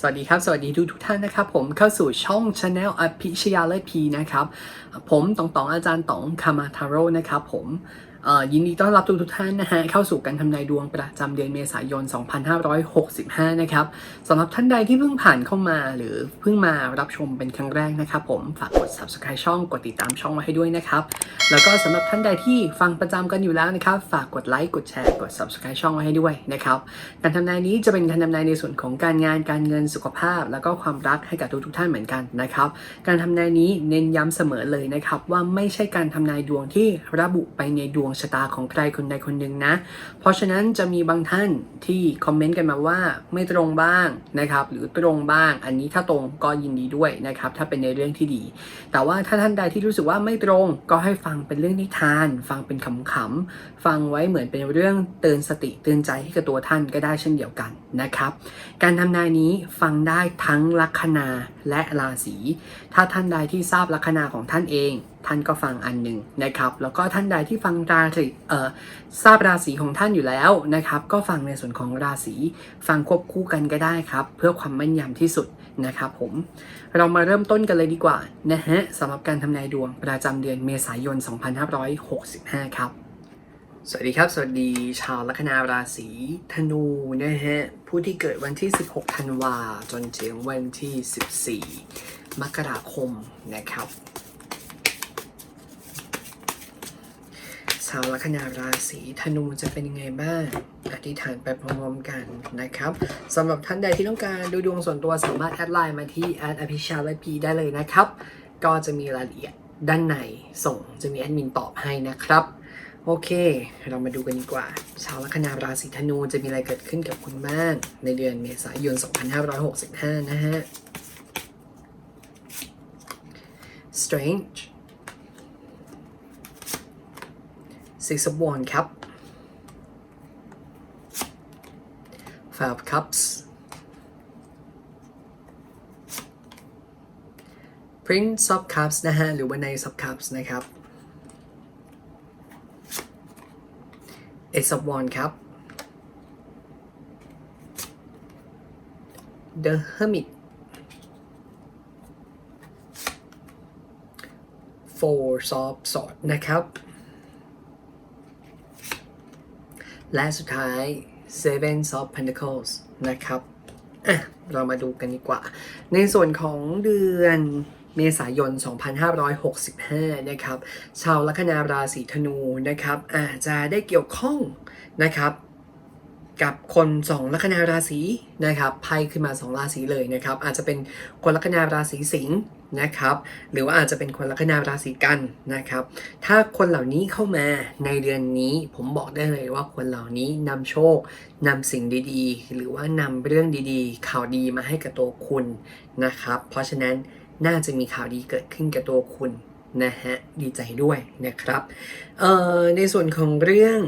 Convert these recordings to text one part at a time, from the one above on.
สวัสดีครับ สวัสดีทุกทุกท่านนะครับผมเข้าสู่ช่อง Channel อภิชยาเลพีนะครับ ผมตองตองอาจารย์ตองคามาทาโร่นะครับผม ยินดีต้อนรับทุกทุกท่านนะฮะเข้าสู่การทำนายดวงประจำเดือนเมษายน 2565 นะครับสำหรับท่านใดที่เพิ่งผ่านเข้ามาหรือเพิ่งมารับชมเป็นครั้งแรกนะครับผมฝากกด subscribe ช่องกดติดตามช่องไว้ให้ด้วยนะครับ แล้วก็สำหรับท่านใดที่ฟังประจำกันอยู่แล้วนะครับฝากกดไลค์กดแชร์กด subscribe ช่องไว้ให้ด้วยนะครับการทำนายนี้จะเป็นการทำนายในส่วนของการงานการเงินสุขภาพ แล้วก็ความรักให้กับทุกทุกท่านเหมือนกันนะครับการทำนายนี้เน้นย้ำเสมอเลยนะครับว่าไม่ใช่การทำนายดวงที่ระบุไปในดวงชะตาของใครคนใดคนหนึ่งนะ เพราะฉะนั้นจะมีบางท่านที่คอมเมนต์กันมาว่าไม่ตรงบ้างนะครับ หรือตรงบ้าง อันนี้ถ้าตรงก็ยินดีด้วยนะครับ ถ้าเป็นในเรื่องที่ดี แต่ว่าถ้าท่านใดที่รู้สึกว่าไม่ตรงก็ให้ฟังเป็นเรื่องนิทาน ฟังเป็นขำๆฟังไว้เหมือนเป็นเรื่องเตือนสติเตือนใจให้กับตัวท่านก็ได้เช่นเดียวกันนะครับ การทำนายนี้ฟังได้ทั้งลัคนา และราศี ถ้าท่านใดที่ทราบลัคนาของท่านเอง ท่านก็ฟังอันหนึ่งนะครับ แล้วก็ท่านใดที่ฟังราศีเอ่อทราบราศีของท่านอยู่แล้วนะครับ ก็ฟังในส่วนของราศี ฟังควบคู่กันก็ได้ครับ เพื่อความแม่นยำที่สุดนะครับผม เรามาเริ่มต้นกันเลยดีกว่านะฮะสำหรับการทำนายดวงประจำเดือนเมษายน 2565 ครับ สวัสดีครับ สวัสดีชาวลัคนาราศีธนูนะฮะ ผู้ที่เกิดวันที่ 16 ธันวาจนถึงวันที่ 14 มกราคมนะครับ ชาวลัคนาราศีธนูจะเป็นยังไงบ้าง อธิษฐานไปพร้อมๆกันนะครับสำหรับท่านใดที่ต้องการดูดวงส่วนตัวสามารถแอดไลน์มาที่แอดอภิชาและพีได้เลยนะครับ ก็จะมีรายละเอียดด้านในส่งจะมีแอดมินตอบให้นะครับ โอเค เรามาดูกันดีกว่า ชาวลัคนาราศีธนูจะมีอะไรเกิดขึ้นกับคุณบ้างในเดือนเมษายน 2565 นะฮะ Strange Six of Wands ครับ Five of Cups Prince of Cups นะฮะ หรือว่า Knight of Cups นะครับ Ace of Wands ครับ The Hermit Four of Swords นะครับ และสุดท้าย Seven of Pentacles นะครับ อะ เรามาดูกันดีกว่า ในส่วนของเดือน เมษายน 2565 นะครับ ชาวลัคนาราศีธนูนะครับอาจจะได้เกี่ยวข้องนะครับกับคนสองลัคนาราศีนะครับไพ่ขึ้นมาสองราศีเลยนะครับอาจจะเป็นคนลัคนาราศีสิงห์นะครับหรือว่าอาจจะเป็นคนลัคนาราศีกันนะครับถ้าคนเหล่านี้เข้ามาในเดือนนี้ผมบอกได้เลยว่าคนเหล่านี้นำโชคนำสิ่งดีๆ หรือว่านำเรื่องดีๆ ข่าวดีมาให้กับตัวคุณนะครับเพราะฉะนั้น น่าจะมีข่าวดีเกิดขึ้นกับตัวคุณนะฮะดีใจด้วยนะครับเอ่อในส่วนของเรื่อง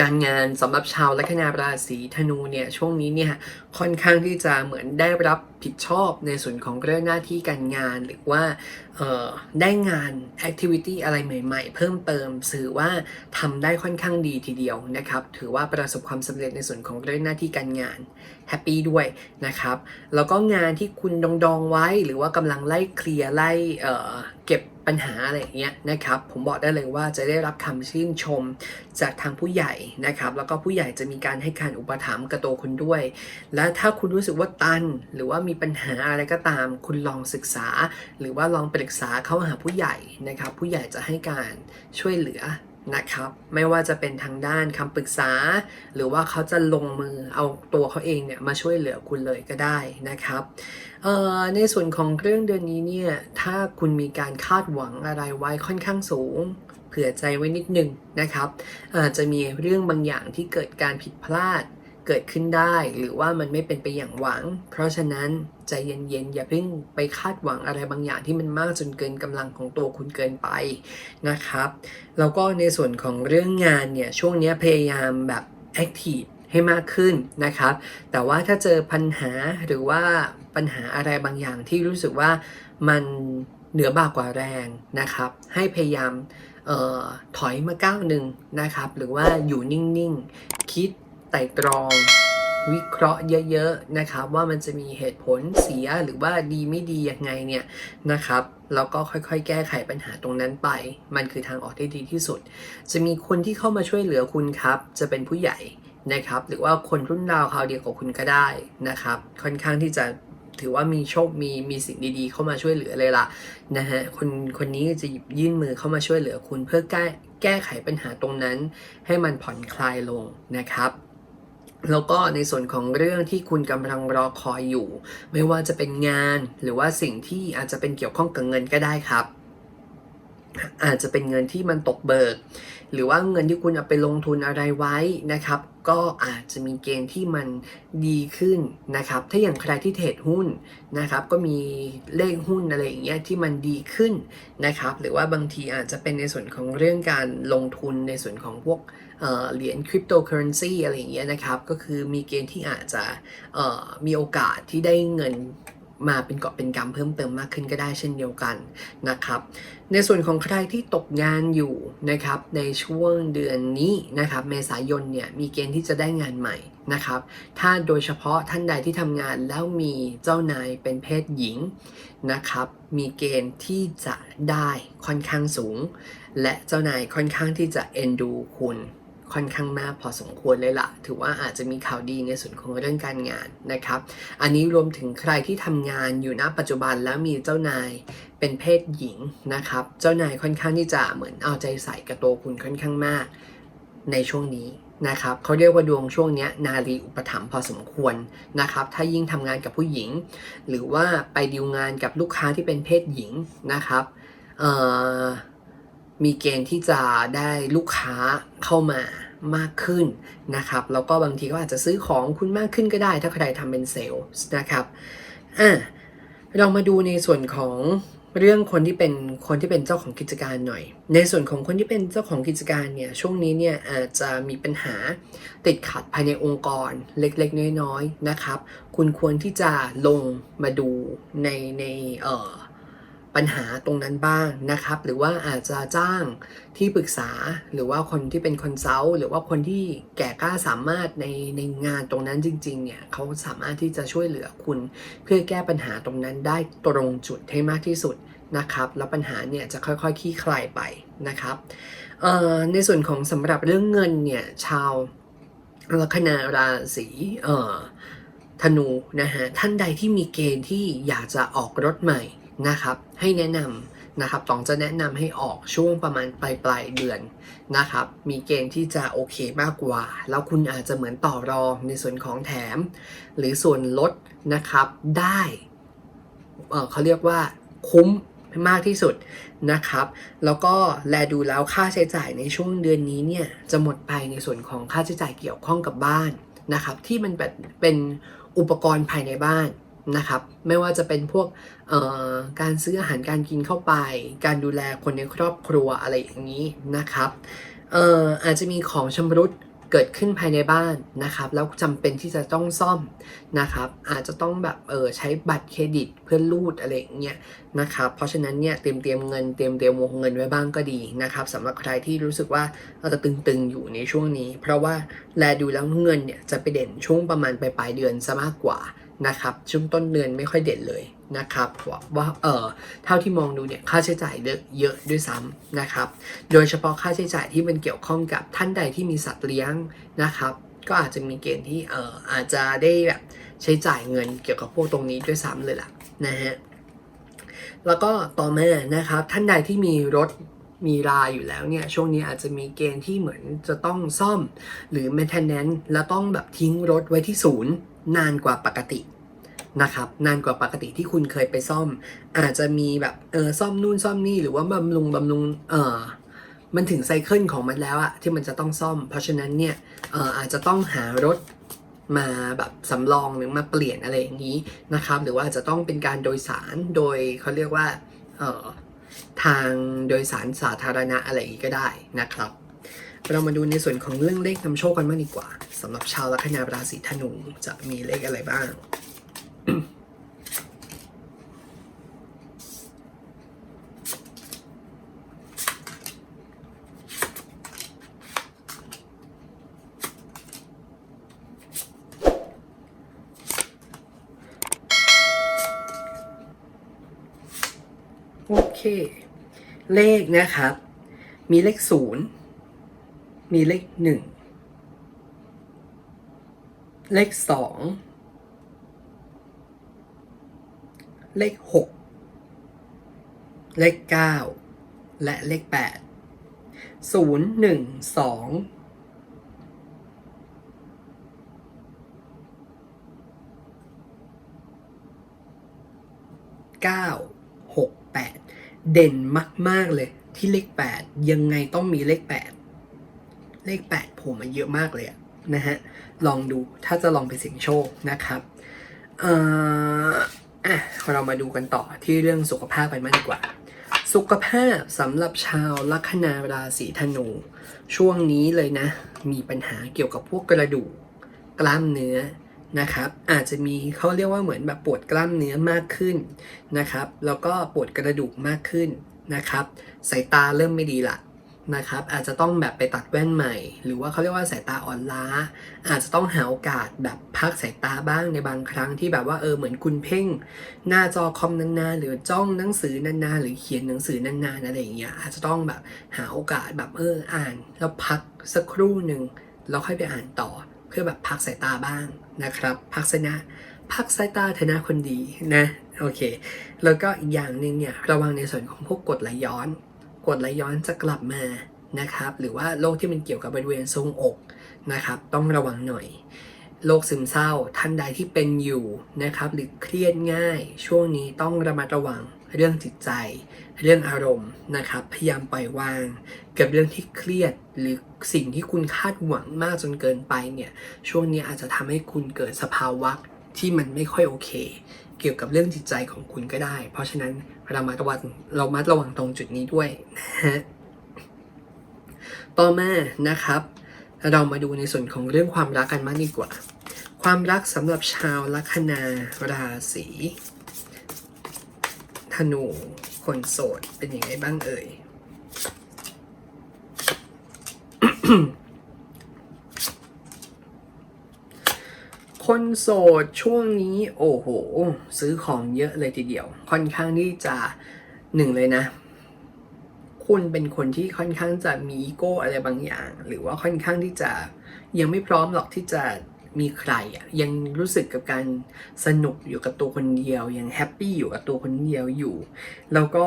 การงานสำหรับชาวลัคนาราศีธนูเนี่ยช่วงนี้เนี่ยค่อนข้างที่จะเหมือนได้รับผิดชอบในส่วนของเรื่องหน้าที่การงานหรือว่าได้งานแอคทิวิตี้อะไรใหม่ ๆ เพิ่มเติมถือว่าทำได้ค่อนข้างดีทีเดียวนะครับ ถือว่าประสบความสำเร็จในส่วนของเรื่องหน้าที่การงานแฮปปี้ด้วยนะครับแล้วก็งานที่คุณดองๆไว้หรือว่ากำลังไล่เคลียร์ไล่เก็บ ปัญหาอะไรอย่างเงี้ยนะครับ ผมบอกได้เลยว่าจะได้รับคำชื่นชมจากทางผู้ใหญ่นะครับ แล้วก็ผู้ใหญ่จะมีการให้การอุปถัมภ์กระตัวคุณด้วย และถ้าคุณรู้สึกว่าตัน หรือว่ามีปัญหาอะไรก็ตาม คุณลองศึกษา หรือว่าลองปรึกษาเข้าหาผู้ใหญ่นะครับ ผู้ใหญ่จะให้การช่วยเหลือ นะครับ ไม่ว่าจะเป็นทางด้านคำปรึกษา หรือว่าเขาจะลงมือเอาตัวเขาเองเนี่ยมาช่วยเหลือคุณเลยก็ได้นะครับในส่วนของเรื่องเดือนนี้เนี่ยถ้าคุณมีการคาดหวังอะไรไว้ค่อนข้างสูงเผื่อใจไว้นิดนึงนะครับอาจจะมีเรื่องบางอย่างที่เกิดการผิดพลาด เกิดขึ้นได้หรือว่ามันไม่เป็นไปอย่างหวัง เพราะฉะนั้นใจเย็นๆ อย่าเพิ่งไปคาดหวังอะไรบางอย่างที่มันมากจนเกินกำลังของตัวคุณเกินไปนะครับ แล้วก็ในส่วนของเรื่องงานเนี่ยช่วงนี้พยายามแบบแอคทีฟให้มากขึ้นนะครับ แต่ว่าถ้าเจอปัญหาหรือว่าปัญหาอะไรบางอย่างที่รู้สึกว่ามันเหนือบ่ากว่าแรงนะครับ ให้พยายามออถอยมาก้าวหนึ่งนะครับ หรือว่าอยู่นิ่งๆ คิด ไต่ตรองวิเคราะห์เยอะๆนะครับว่ามันจะมีเหตุผลเสียหรือว่าดีไม่ดียังไงเนี่ยนะครับแล้วก็ค่อยๆ แก้ไขปัญหาตรงนั้นไป มันคือทางออกที่ดีที่สุด จะมีคนที่เข้ามาช่วยเหลือคุณครับ จะเป็นผู้ใหญ่นะครับ หรือว่าคนรุ่นราวคราวเดียวกับคุณก็ได้นะครับ ค่อนข้างที่จะถือว่ามีโชคมีมีสิ่งดีๆ เข้ามาช่วยเหลือเลยล่ะนะฮะคนคนนี้จะหยิบยื่นมือเข้ามาช่วยเหลือคุณเพื่อแก้แก้ไขปัญหาตรงนั้น ให้มันผ่อนคลายลงนะครับ แล้วก็ในส่วนของเรื่องที่คุณกำลังรอคอยอยู่ ไม่ว่าจะเป็นงานหรือว่าสิ่งที่อาจจะเป็นเกี่ยวข้องกับเงินก็ได้ครับ อาจจะเป็นเงินที่มันตกเบิก หรือว่าเงินที่คุณเอาไปลงทุนอะไรไว้นะครับ ก็อาจจะมีเกณฑ์ที่มันดีขึ้นนะครับ ถ้าอย่างใครที่เทรดหุ้นนะครับ ก็มีเลขหุ้นอะไรอย่างเงี้ยที่มันดีขึ้นนะครับ หรือว่าบางทีอาจจะเป็นในส่วนของเรื่องการลงทุนในส่วนของพวก เหรียญคริปโตเคอเรนซีอะไรอย่างเงี้ยนะครับ ก็คือมีเกณฑ์ที่อาจจะมีโอกาสที่ได้เงินมาเป็นเกาะเป็นกำเพิ่มเติมมากขึ้นก็ได้เช่นเดียวกันนะครับ ในส่วนของใครที่ตกงานอยู่นะครับในช่วงเดือนนี้นะครับเมษายนเนี่ยมีเกณฑ์ที่จะได้งานใหม่นะครับ ถ้าโดยเฉพาะท่านใดที่ทำงานแล้วมีเจ้านายเป็นเพศหญิงนะครับ มีเกณฑ์ที่จะได้ค่อนข้างสูง และเจ้านายค่อนข้างที่จะเอ็นดูคุณ ค่อนข้างมากพอสมควรเลยละ่ะถือว่าอาจจะมีข่าวดีในส่วนของเรื่องการงานนะครับ อันนี้รวมถึงใครที่ทำงานอยู่ณปัจจุบันแล้วมีเจ้านายเป็นเพศหญิงนะครับ เจ้านายค่อนข้างที่จะเหมือนเอาใจใส่กับตัวคุณค่อนข้างมากในช่วงนี้นะครับเขาเรียกว่าดวงช่วงนี้นารีอุปถัมภ์พอสมควรนะครับ ถ้ายิ่งทำงานกับผู้หญิง หรือว่าไปดีลงานกับลูกค้าที่เป็นเพศหญิงนะครับเอ่อ มีเกณฑ์ที่จะได้ลูกค้าเข้ามามากขึ้นนะครับ แล้วก็บางทีก็อาจจะซื้อของคุณมากขึ้นก็ได้ ถ้าใครทำเป็นเซลล์นะครับอะเรามาดูในส่วนของเรื่องคนที่เป็นคนที่เป็นเจ้าของกิจการหน่อย ในส่วนของคนที่เป็นเจ้าของกิจการเนี่ยช่วงนี้เนี่ยอาจจะมีปัญหาติดขัดภายในองค์กรเล็กๆ น้อยๆนะครับ คุณควรที่จะลงมาดูในในเอ่อ ปัญหาตรงนั้นบ้างนะครับ หรือว่าอาจจะจ้างที่ปรึกษาหรือว่าคนที่เป็นคอนซัลท์หรือว่าคนที่แก่กล้าสามารถในในงานตรงนั้นจริงๆเนี่ยเขาสามารถที่จะช่วยเหลือคุณ เพื่อแก้ปัญหาตรงนั้นได้ตรงจุดให้มากที่สุดนะครับ แล้วปัญหาเนี่ยจะค่อยๆคลี่คลายไปนะครับในส่วนของสำหรับเรื่องเงินเนี่ยชาวลัคนาราศีธนูนะฮะท่านใดที่มีเกณฑ์ที่อยากจะออกรถใหม่ นะครับ ให้แนะนำนะครับตองจะแนะนำให้ออกช่วงประมาณปลายปลายเดือนนะครับ มีเกณฑ์ที่จะโอเคมากกว่า แล้วคุณอาจจะเหมือนต่อรองในส่วนของแถม หรือส่วนลดนะครับได้เเขาเรียกว่าคุ้มมากที่สุดนะครับ แล้วก็แลดูแล้วค่าใช้จ่ายในช่วงเดือนนี้เนี่ยจะหมดไปในส่วนของค่าใช้จ่ายเกี่ยวข้องกับบ้านนะครับ ที่มันเป็นอุปกรณ์ภายในบ้าน นะครับ ไม่ว่าจะเป็นพวกการซื้ออาหารการกินเข้าไป การดูแลคนในครอบครัวอะไรอย่างนี้นะครับเอ่ออาจจะมีของชำรุดเกิดขึ้นภายในบ้านนะครับ แล้วจำเป็นที่จะต้องซ่อมนะครับ อาจจะต้องแบบเออใช้บัตรเครดิตเพื่อรูดอะไรอย่างเงี้ยนะครับ เพราะฉะนั้นเนี่ยเตรียมเตรียมเงินเตรียมเตรียมวงเงินไว้บ้างก็ดีนะครับสำหรับใครที่รู้สึกว่าเราจะตึงๆอยู่ในช่วงนี้ เพราะว่าแลดูแล้วเงินเนี่ยจะไปเด่นช่วงประมาณปลายๆเดือนซะมากกว่า นะครับช่วงต้นเดือนไม่ค่อยเด่นเลยนะครับว่าว่าเออเท่าที่มองดูเนี่ยค่าใช้จ่ายเยอะเยอะด้วยซ้ำนะครับ โดยเฉพาะค่าใช้จ่ายที่มันเกี่ยวข้องกับท่านใดที่มีสัตว์เลี้ยงนะครับ ก็อาจจะมีเกณฑ์ที่เอออาจจะได้แบบใช้จ่ายเงินเกี่ยวกับพวกตรงนี้ด้วยซ้ำเลยล่ะนะฮะแล้วก็ต่อมานะครับท่านใดที่มีรถมีราอยู่แล้วเนี่ยช่วงนี้อาจจะมีเกณฑ์ที่เหมือนจะต้องซ่อมหรือ maintenance แล้วต้องแบบทิ้งรถไว้ที่ศูนย์นานกว่าปกติ นะครับนานกว่าปกติที่คุณเคยไปซ่อม อาจจะมีแบบเออซ่อมนู่นซ่อมนี่หรือว่าบำรุงบำรุงเออมันถึงไซเคิลของมันแล้วอะที่มันจะต้องซ่อม เพราะฉะนั้นเนี่ยอออาจจะต้องหารถมาแบบสำรองหรือมาเปลี่ยนอะไรอย่างนี้นะครับ หรือว่าอาจจะต้องเป็นการโดยสารโดยเขาเรียกว่าเออทางโดยสารสาธารณะอะไรอย่างนี้ก็ได้นะครับ เรามาดูในส่วนของเรื่องเลขนำโชคกันบ้างดีกว่าสำหรับชาวลัคนาราศีธนูจะมีเลขอะไรบ้าง โอเค เลขนะครับ มีเลขศูนย์ มีเลขหนึ่ง เลขสอง เลขหกเลขเก้าและเลขแปดศูนย์หนึ่งสองเก้าหกแปดเด่นมาก ๆ เลยที่เลขแปดยังไงต้องมีเลขแปดเลขแปดผล่มาเยอะมากเลยนะฮะ ลองดูถ้าจะลองไปเสี่ยงโชคนะครับ เอ่อ อะเรามาดูกันต่อที่เรื่องสุขภาพกันมากดีกว่า สุขภาพสำหรับชาวลัคนาราศีธนู ช่วงนี้เลยนะ มีปัญหาเกี่ยวกับพวกกระดูกกล้ามเนื้อนะครับ อาจจะมีเขาเรียกว่าเหมือนแบบปวดกล้ามเนื้อมากขึ้นนะครับ แล้วก็ปวดกระดูกมากขึ้นนะครับ สายตาเริ่มไม่ดีละ นะครับอาจจะต้องแบบไปตัดแว่นใหม่ หรือว่าเขาเรียกว่าสายตาอ่อนล้า อาจจะต้องหาโอกาสแบบพักสายตาบ้างในบางครั้งที่แบบว่าเออเหมือนคุณเพ่ง หน้าจอคอมนานๆ หรือจ้องหนังสือนานๆ หรือเขียนหนังสือนานๆอะไรอย่างเงี้ยอาจจะต้องแบบหาโอกาสแบบเอออ่าน แล้วพักสักครู่หนึ่งแล้วค่อยไปอ่านต่อ เพื่อแบบพักสายตาบ้างนะครับ พักสนะพักสายตาเถอะนะคนดีนะโอเค แล้วก็อีกอย่างหนึ่งเนี่ยระวังในส่วนของพวกกดไหลย้อน กรดไหลย้อนจะกลับมานะครับ หรือว่าโรคที่มันเกี่ยวกับบริเวณทรงอกนะครับ ต้องระวังหน่อยโรคซึมเศร้าท่านใดที่เป็นอยู่นะครับ หรือเครียดง่าย ช่วงนี้ต้องระมัดระวังเรื่องจิตใจ เรื่องอารมณ์นะครับ พยายามปล่อยวาง กับเรื่องที่เครียดหรือสิ่งที่คุณคาดหวังมากจนเกินไปเนี่ยช่วงนี้อาจจะทำให้คุณเกิดสภาวะ ที่มันไม่ค่อยโอเค เกี่ยวกับเรื่องจิตใจของคุณก็ได้ เพราะฉะนั้นเรามาระวังเรามาระวังตรงจุดนี้ด้วยนะฮะต่อมานะครับ เรามาดูในส่วนของเรื่องความรักกันมากดีกว่า ความรักสำหรับชาวลัคนาราศีธนูคนโสดเป็นยังไงบ้างเอ่ย คนโสดช่วงนี้โอ้โห ซื้อของเยอะเลยทีเดียว ค่อนข้างที่จะหนึ่งเลยนะ คุณเป็นคนที่ค่อนข้างจะมีอีโก้อะไรบางอย่าง หรือว่าค่อนข้างที่จะยังไม่พร้อมหรอกที่จะมีใครอะยังรู้สึกกับการสนุกอยู่กับตัวคนเดียว ยังแฮปปี้อยู่กับตัวคนเดียวอยู่ แล้วก็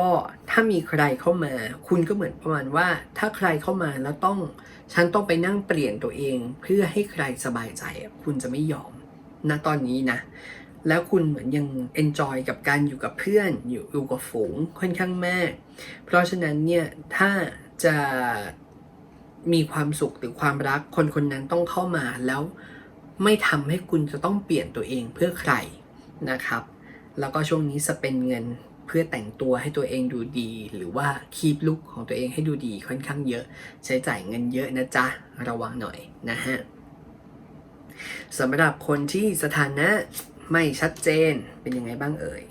ถ้ามีใครเข้ามา คุณก็เหมือนประมาณว่า ถ้าใครเข้ามาแล้วต้อง ฉันต้องไปนั่งเปลี่ยนตัวเอง เพื่อให้ใครสบายใจอะคุณจะไม่ยอม ณตอนนี้นะ แล้วคุณเหมือนยังเอนจอยกับการอยู่กับเพื่อนอยู่อยู่กับฝูงค่อนข้างมากเพราะฉะนั้นเนี่ยถ้าจะมีความสุขหรือความรักคนคนนั้นต้องเข้ามาแล้วไม่ทำให้คุณจะต้องเปลี่ยนตัวเองเพื่อใครนะครับ แล้วก็ช่วงนี้สเปนเงินเพื่อแต่งตัวให้ตัวเองดูดี หรือว่าคีปลุกของตัวเองให้ดูดีค่อนข้างเยอะ ใช้จ่ายเงินเยอะนะจ๊ะ ระวังหน่อยนะฮะ สำหรับคนที่สถานะไม่ชัดเจนเป็นยังไงบ้างเอ่ย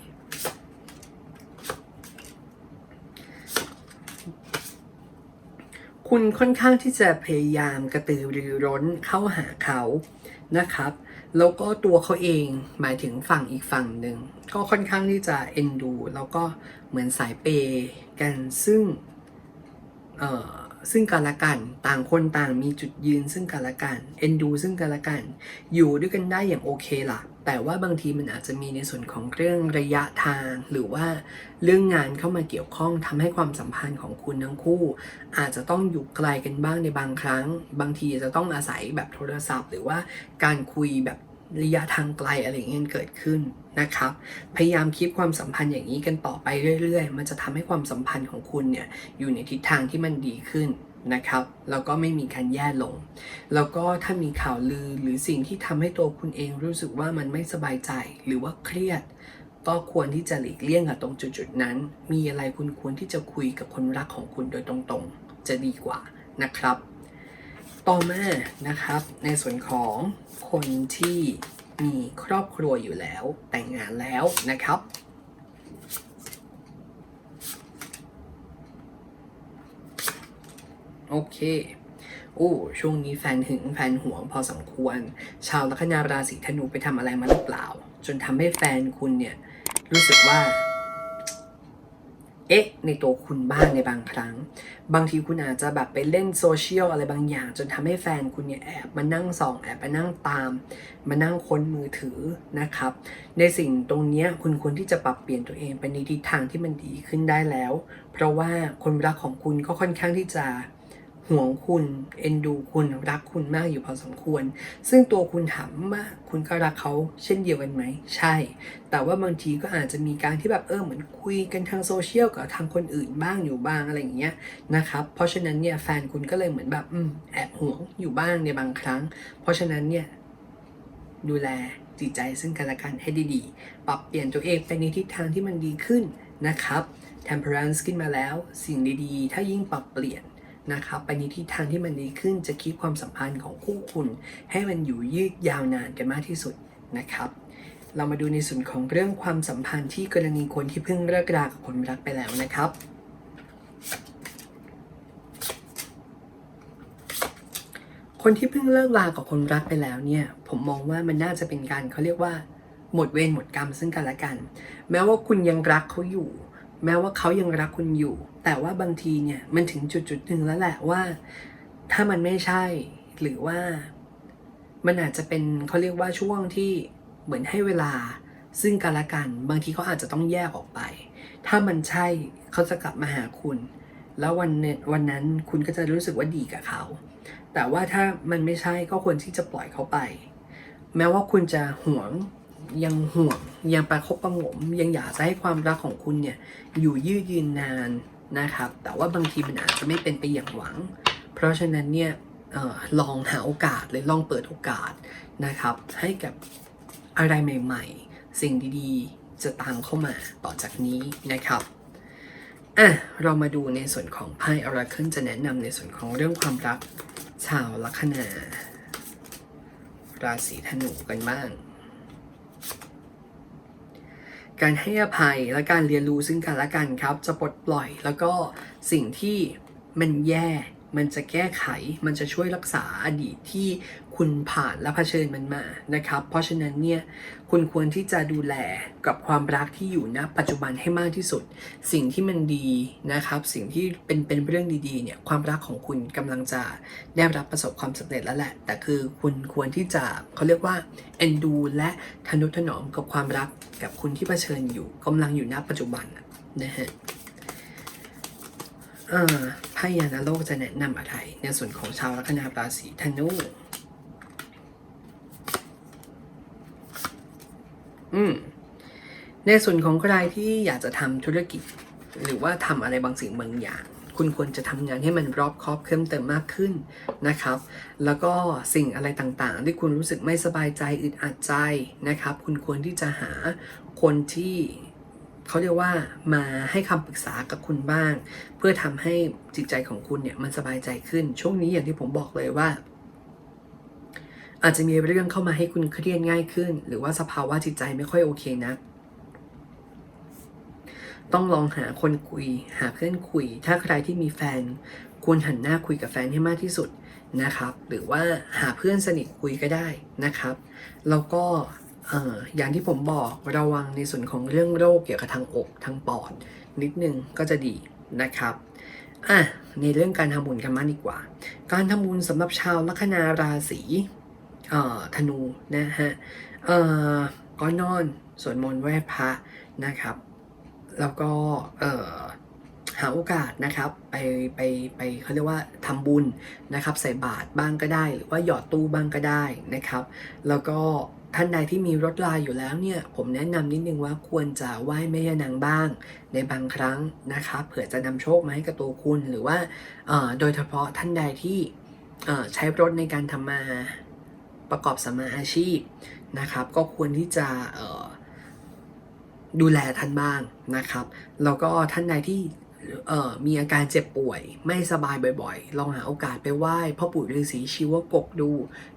คุณค่อนข้างที่จะพยายามกระตือรือร้นเข้าหาเขานะครับ แล้วก็ตัวเขาเองหมายถึงฝั่งอีกฝั่งหนึ่งก็ค่อนข้างที่จะเอ็นดู แล้วก็เหมือนสายเปย์กันซึ่งเอ่อ ซึ่งกันและกัน ต่างคนต่างมีจุดยืนซึ่งกันและกัน เอ็นดูซึ่งกันและกัน อยู่ด้วยกันได้อย่างโอเคล่ะ แต่ว่าบางทีมันอาจจะมีในส่วนของเรื่องระยะทาง หรือว่าเรื่องงานเข้ามาเกี่ยวข้องทำให้ความสัมพันธ์ของคุณทั้งคู่ อาจจะต้องอยู่ไกลกันบ้างในบางครั้ง บางทีจะต้องอาศัยแบบโทรศัพท์ หรือว่าการคุยแบบ ระยะทางไกลอะไรเงี้ยเกิดขึ้นนะครับ พยายามคิดความสัมพันธ์อย่างนี้กันต่อไปเรื่อย ๆ มันจะทำให้ความสัมพันธ์ของคุณเนี่ยอยู่ในทิศทางที่มันดีขึ้นนะครับแล้วก็ไม่มีการแย่ลง แล้วก็ถ้ามีข่าวลือหรือสิ่งที่ทำให้ตัวคุณเองรู้สึกว่ามันไม่สบายใจหรือว่าเครียด ก็ควรที่จะหลีกเลี่ยงกับตรงจุดๆนั้น มีอะไรคุณควรที่จะคุยกับคนรักของคุณโดยตรงๆ จะดีกว่านะครับ ต่อมานะครับ ในส่วนของคนที่มีครอบครัวอยู่แล้ว แต่งงานแล้วนะครับ โอเคโอ้ช่วงนี้แฟนหึงแฟนหวงพอสมควร ชาวลัคนาราศีธนูไปทำอะไรมาหรือเปล่า จนทำให้แฟนคุณเนี่ย รู้สึกว่า เอ๊ะ ในตัวคุณบ้างในบางครั้ง บางทีคุณอาจจะแบบไปเล่นโซเชียลอะไรบางอย่าง จนทำให้แฟนคุณเนี่ยแอบมานั่งส่องแอบมานั่งตาม มานั่งค้นมือถือนะครับ ในสิ่งตรงนี้คุณควรที่จะปรับเปลี่ยนตัวเองไปในทิศทางที่มันดีขึ้นได้แล้ว เพราะว่าคนรักของคุณก็ค่อนข้างที่จะ ห่วงคุณ เอ็นดูคุณรักคุณมากอยู่พอสมควร ซึ่งตัวคุณถามว่าคุณก็รักเขาเช่นเดียวกันไหม ใช่ แต่ว่าบางทีก็อาจจะมีการที่แบบเออเหมือนคุยกันทางโซเชียลกับทางคนอื่นบ้างอยู่บ้างอะไรอย่างเงี้ยนะครับเพราะฉะนั้นเนี่ยแฟนคุณก็เลยเหมือนแบบอืมแอบห่วงอยู่บ้างในบางครั้ง เพราะฉะนั้นเนี่ยดูแลจิตใจซึ่งกันและกันให้ดีๆ ปรับเปลี่ยนตัวเองไปในทิศทางที่มันดีขึ้นนะครับ temperance ขึ้นมาแล้ว สิ่งดีๆ ถ้ายิ่งปรับเปลี่ยน นะครับไปในทิศทางที่มันดีขึ้นจะคิดความสัมพันธ์ของคู่คุณ ให้มันอยู่ยืดยาวนานกันมากที่สุดนะครับ เรามาดูในส่วนของเรื่องความสัมพันธ์ที่กรณีคนที่เพิ่งเลิกรากับคนรักไปแล้วนะครับคนที่เพิ่งเลิกรากับคนรักไปแล้วเนี่ย ผมมองว่ามันน่าจะเป็นการเขาเรียกว่า หมดเวรหมดกรรมซึ่งกันและกัน แม้ว่าคุณยังรักเขาอยู่ แม้ว่าเขายังรักคุณอยู่ แต่ว่าบางทีเนี่ยมันถึงจุดจุดหนึ่งแล้วแหละว่า ถ้ามันไม่ใช่หรือว่ามันอาจจะเป็นเขาเรียกว่าช่วงที่เหมือนให้เวลาซึ่งกันและกัน บางทีเขาอาจจะต้องแยกออกไป ถ้ามันใช่เขาจะกลับมาหาคุณ แล้ววันเนวันนั้นคุณก็จะรู้สึกว่าดีกับเขา แต่ว่าถ้ามันไม่ใช่ก็ควรที่จะปล่อยเขาไป แม้ว่าคุณจะห่วง ยังห่วงยังประคบประหงม ยังอยากจะให้ความรักของคุณเนี่ยอยู่ยืดยืนนานนะครับ แต่ว่าบางทีมันอาจจะไม่เป็นไปอย่างหวัง เพราะฉะนั้นเนี่ยออลองหาโอกาสเลยลองเปิดโอกาสนะครับ ให้กับอะไรใหม่ ๆ สิ่งดีๆ จะตามเข้ามาต่อจากนี้นะครับอะเรามาดูในส่วนของไพ่อราเคิลจะแนะนำในส่วนของเรื่องความรักชาวลัคนาราศีธนูกันบ้าง การให้อภัยและการเรียนรู้ซึ่งกันและกันครับ จะปลดปล่อยแล้วก็สิ่งที่มันแย่ มันจะแก้ไข มันจะช่วยรักษาอดีตที่คุณผ่านและเผชิญมันมานะครับ เพราะฉะนั้นเนี่ยคุณควรที่จะดูแลกับความรักที่อยู่ณปัจจุบันให้มากที่สุด สิ่งที่มันดีนะครับ สิ่งที่เป็นเป็นเรื่องดีๆเนี่ยความรักของคุณกำลังจะได้รับประสบความสำเร็จแล้วแหละ แต่คือคุณควรที่จะเขาเรียกว่าเอ็นดู และทนุถนอมกับความรักกับคุณที่เผชิญอยู่กำลังอยู่ณปัจจุบันนะฮะ พ่ยานาโลกจะแนะนำอะไรในส่วนของชาวลัคนาราศีธนูอืมในส่วนของใครที่อยากจะทำธุรกิจ หรือว่าทำอะไรบางสิ่งบางอย่าง คุณควรจะทำงานให้มันรอบคอบเพิ่มเติมมากขึ้นนะครับ แล้วก็สิ่งอะไรต่างๆ ที่คุณรู้สึกไม่สบายใจอึดอัดใจนะครับ คุณควรที่จะหาคนที่ เขาเรียกว่ามาให้คำปรึกษากับคุณบ้าง เพื่อทำให้จิตใจของคุณเนี่ยมันสบายใจขึ้น ช่วงนี้อย่างที่ผมบอกเลยว่า อาจจะมีเรื่องเข้ามาให้คุณเครียดง่ายขึ้น หรือว่าสภาวะจิตใจไม่ค่อยโอเคนะต้องลองหาคนคุย หาเพื่อนคุย ถ้าใครที่มีแฟน ควรหันหน้าคุยกับแฟนให้มากที่สุดนะครับ หรือว่าหาเพื่อนสนิทคุยก็ได้นะครับ แล้วก็ อย่างที่ผมบอกระวังในส่วนของเรื่องโรคเกี่ยวกับทางอกทางปอด นิดนึงก็จะดีนะครับอะในเรื่องการทำบุญกันมากดีกว่า การทำบุญสำหรับชาวลัคนาราศีธนูนะฮะก่อนนอนสวดมนต์ไหว้พระนะครับ แล้วก็หาโอกาสนะครับไปไปไปเขาเรียกว่าทำบุญนะครับ ใส่บาตรบ้างก็ได้ หรือว่าหยอดตู้บ้างก็ได้นะครับ แล้วก็ ท่านใดที่มีรถลาอยู่แล้วเนี่ย ผมแนะนำนิดนึงว่าควรจะไหว้แม่ยานางบ้าง ในบางครั้งนะครับเผื่อจะนำโชคมาให้กับตัวคุณหรือว่าโดยเฉพาะท่านใดที่ใช้รถในการทำมาประกอบสมาอาชีพนะครับ ก็ควรที่จะดูแลท่านบ้างนะครับ แล้วก็ท่านใดที่ มีอาการเจ็บป่วย ไม่สบายบ่อยๆ ลองหาโอกาสไปไหว้พ่อปู่ฤาษีชีวกกดู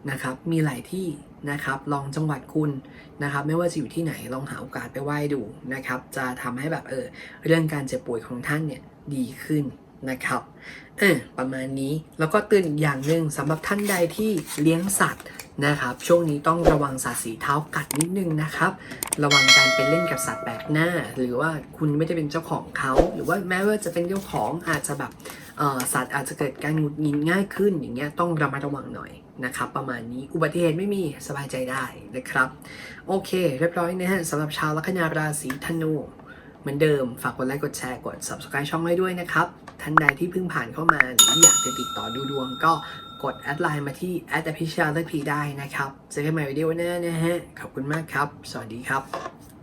นะครับ มีหลายที่นะครับ ลองจังหวัดคุณนะครับ ไม่ว่าจะอยู่ที่ไหนลองหาโอกาสไปไหว้ดูนะครับ จะทำให้แบบเออเรื่องการเจ็บป่วยของท่านเนี่ยดีขึ้นนะครับ อประมาณนี้แล้วก็เตือนอีกอย่างหนึ่งสำหรับท่านใดที่เลี้ยงสัตว์นะครับ ช่วงนี้ต้องระวังสัตว์สีเท้ากัดนิดนึงนะครับ ระวังการไปเล่นกับสัตว์แปลกหน้า หรือว่าคุณไม่ได้เป็นเจ้าของเขา หรือว่าแม้ว่าจะเป็นเจ้าของอาจจะแบบสัตว์อาจจะเกิดการหงุดหงิดง่ายขึ้นอย่างเงี้ยต้องระมัดระวังหน่อยนะครับประมาณนี้อุบัติเหตุไม่มีสบายใจได้นะครับ โอเค เรียบร้อยนะฮะสำหรับชาวลัคนาราศีธนู เหมือนเดิมฝากกดไลค์กดแชร์กด subscribe ช่องไว้ด้วยนะครับ ท่านใดที่เพิ่งผ่านเข้ามาหรืออยากจะติดต่อดูดวงก็กดแอดไลน์มาที่ a d a p i c h a l p ได้นะครับเจอกันใหม่วิดีโอหน้านะฮะ ขอบคุณมากครับ สวัสดีครับ